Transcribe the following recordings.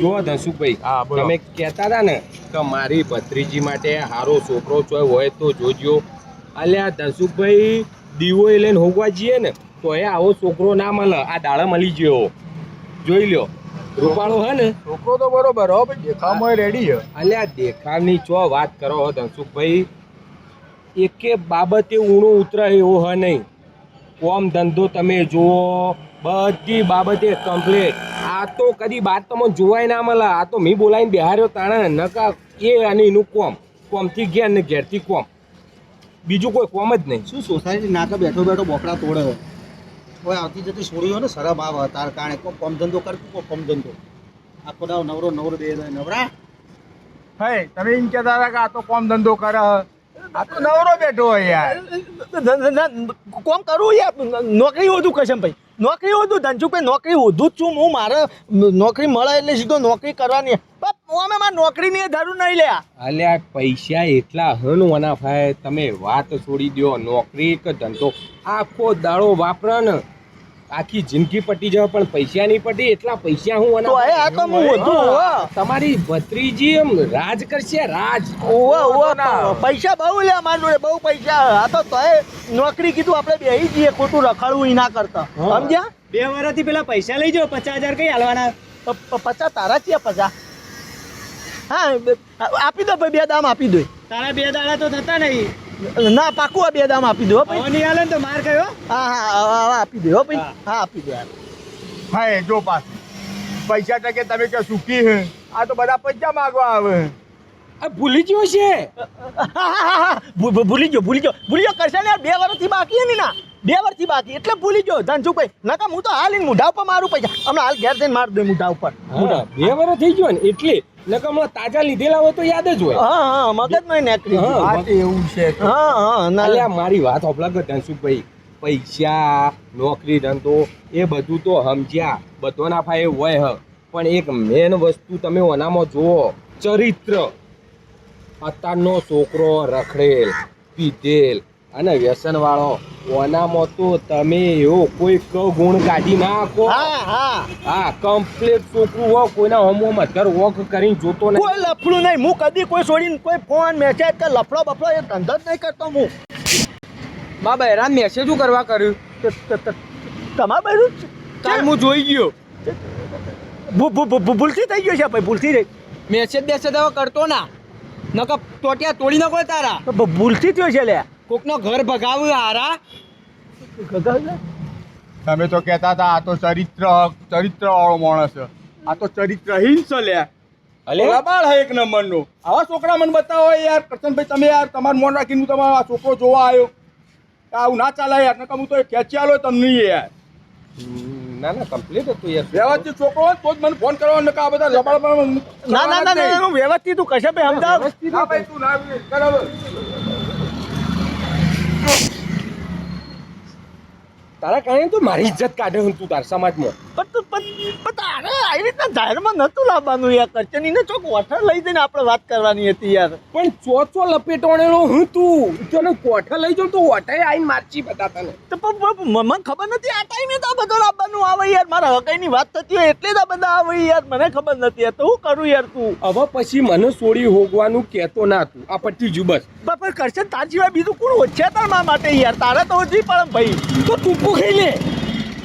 જો બોલો. તમે કહેતા હતા ને કે મારી ભત્રીજી માટે હારો છોકરો ચોય હોય તો જોજો. અલ્યા ધનસુખભાઈ દીવો એ લઈને હોગવા જઈએ ને તો એ આવો છોકરો ના મળે. આ દાડા મળી ગયો. જોઈ લ્યો. રૂપાળો હે ને? છોકરો તો બરોબર હો ભાઈ દેખાવમાં રેડી છે. અલ્યા દેખાવની ચો વાત કરો હો ધનસુખભાઈ. એકે બાબતે ઊણું ઉતરે એવો હ નહીં. કોમ ધંધો તમે જુઓ બધી બાબતે કમ્પ્લીટ આ તો કદી બાદ તમને જોવાય ના મળે. આ તો મેં બોલાવીને બિહાર્યો તાણે નકા એ અને એનું કોમ. કોમથી ઘેર ને ઘેરથી કોમ. બીજું કોઈ કોમ જ નહીં. શું સોસાયટી નાકા બેઠો બેઠો બોકડા તોડે. કોઈ આવતી જતી છોડી હોય ને શરમ આવે તાર કારણે. કોઈ કોમ ધંધો કરતું કોઈ કોમ ધંધો? આખો દાવ નવરો નવરો બે નવરા. હે તમે એમ કહેતા હતા કે આ તો કોમ ધંધો કરે. આ તો નવરો બેઠો હોય યાર. કોમ કરું યાર? નોકરી વધુ કશમ ભાઈ? નોકરી હોતું ધનસુખભાઈ નોકરી વધુ જ છું હું. મારે નોકરી મળે એટલે સીધો નોકરી કરવાની. પણ અમે મારે નોકરીની ધરું નહીં લ્યા. અલ્યા પૈસા એટલા હન વનાફાય તમે વાત છોડી દો નોકરી કે ધંધો. આખો દાડો વાપરા ને. આખી જિંદગી પટી જવા પણ પૈસા નહીં પટી એટલા પૈસા હું તો આ તો હું વધુ તમારી ભત્રીજી એમ રાજ કરશે રાજ. ઓવા ઓવા પૈસા બહુ લે મારી બહુ પૈસા. આ તો તોય નોકરી કીધું આપણે બેહી જઈએ ખોટું રખાડવું એ ના કરતા. સમજ્યા? બે વર્ષથી પેલા પૈસા લઈ જાઓ પચાસ હજાર કઈ હાલવાના? પચાસ તારા છે પચાસ. હા આપી દો ભાઈ બે દામ આપી દો. તારા બે દાડા તો થતા નહીં. ના પાકું આ બે દામ આપી દો હો ભાઈ. નહીં હાલે તો માર કયો હા. હા આપી દો હો ભાઈ. હા. આપી દો યાર હા જો પાસ પૈસા ટકે તમે કે સુખી હે? આ તો બધા પૈસા માગવા આવે આ ભૂલી ગયો છે. ભૂલી ગયો ભૂલી ગયો. ભૂલી ગયો કરશે ને યાર બે વર્ષથી બાકી ને ના. બે વર્ષથી બાકી એટલે ભૂલી ગયો. ધનસુખભાઈ નકા હું તો હાલ મુઢા ઉપર મારું પૈસા. હમણાં હાલ ઘેર જઈને માર દઉં મુઢા ઉપર. હા, બે વર્ષ થઈ ગયો ને એટલે નકર હમણાં તાજા લીધેલા હોય તો યાદ જ હોય. હા હા મગજમાં નેકરી ગયું. હા. તો એવું છે હા હા ના. મારી વાત હોપલા કે ધનસુખભાઈ. પૈસા નોકરી ધંધો એ બધું તો સમજ્યા. બધોના ફાયે હોય હ. પણ એક મેન વસ્તુ તમે ઓનામાં જુઓ ચરિત્ર. અત્યારનો છોકરો રખડેલ પીધેલ અને વ્યસન વાળો ઓનામાં તો તમે એવો કોઈ ક ગુણ કાઢી નાખો. હા હા. હા કમ્પ્લીટ છોકરું હો કોઈના હોમો મધર વોક કરીને જોતો નહીં. કોઈ લફડું નહીં. હું કદી કોઈ છોડીને કોઈ ફોન મેસેજ કે લફડો બફડો એ ધંધો જ નહીં કરતો હું. બા એરા મેસેજ કરવા કર્યું? તમારે બધું કાલ હું જોઈ ગયો. ભૂલથી થઈ ગયો છે ભાઈ ભૂલથી થઈ મેસેજ બેસેજ હવે કરતો ના. નકર ટોટિયા તોડી નાખો તારા. ભૂલથી થયો છે લે કોકનો ઘર ભગાવ્યું હારા? તમે તો કહેતા હતા આ તો ચરિત્ર ચરિત્ર વાળો માણસ છે. આ તો ચરિત્રહીન છે લે. અલે? બાળ હે એક નંબરનો. આવા છોકરા મને બતાવો યાર કરશનભાઈ તમે યાર તમારું મોન રાખીને હું તમારો આ છોકરો જોવા આવ્યો. આવું ના ચાલે યાર નકર હું તો ખેંચી આલો તમને યાર. ના ના કમ્પ્લીટ હતું યાર. વ્યવસ્થિત છોકરો હોય તો જ મને ફોન કરવાનો નકા આ બધા લબાડ ના ના ના ના હું વ્યવસ્થિત તું કશે ભાઈ સમજાવ. ના ભાઈ તું ના બરાબર તારા કારણે તો મારી ઇજ્જત કાઢે હું તું તાર સમાજમાં. પણ તું પણ પણ તારે આવી રીતના જાહેરમાં નહોતું લાવવાનું યાર. કરચનીને ચોક વોટર લઈ જઈને આપણે વાત કરવાની હતી યાર. પણ ચો ચો લપેટવાણેલો હું તું? તને કોઠા લઈ જાઉં તો ઓઠાએ આઈને મારચી બધા તને. તો પણ- પણ મને ખબર નથી આ ટાઈમે તો આ બધો લાવવાનું આવે યાર. મારા હકાઈની વાત થતી હોય એટલે જ આ બધા આવે યાર. મને ખબર નથી યાર. તો હું કરું યાર તું? હવે પછી મને છોડી હોગવાનું કહેતો ના તું. આ પટ્ટી જુબસ પણ પણ કરશે તાર સિવાય બીજું કોણ ઓછે તાર માટે યાર? તારે તો હજી પડે ભાઈ. તો ટૂંકું ખાઈ લે.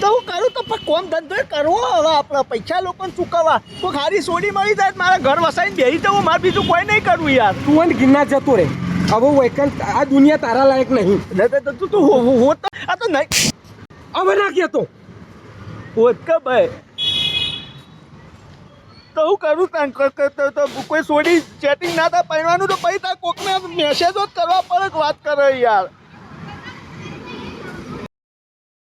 તો હું કરું તો પણ કોમ ધંધો કરવો હવે આપણે પૈસા લોકોને ચૂકવવા તો ખારી સોડી મળી જાય મારા ઘર વસાઈને બેહી જવું મારે બીજું કોઈ નહીં કરવું યાર. તું અને ગિરનાર જતો રે. હવે વૈકન આ દુનિયા તારા લાયક નહીં. તો- તો તું તું હો- તો- આ તો નહીં. હવે ના કહેતો. હોત કે ભાઈ. તો હું કરું તાન તો તો કોઈ સોડી ચેટિંગ ના થાય પહેરવાનું તો પછી તાર કોકને મેસેજો જ કરવા પડે વાત કરે યાર.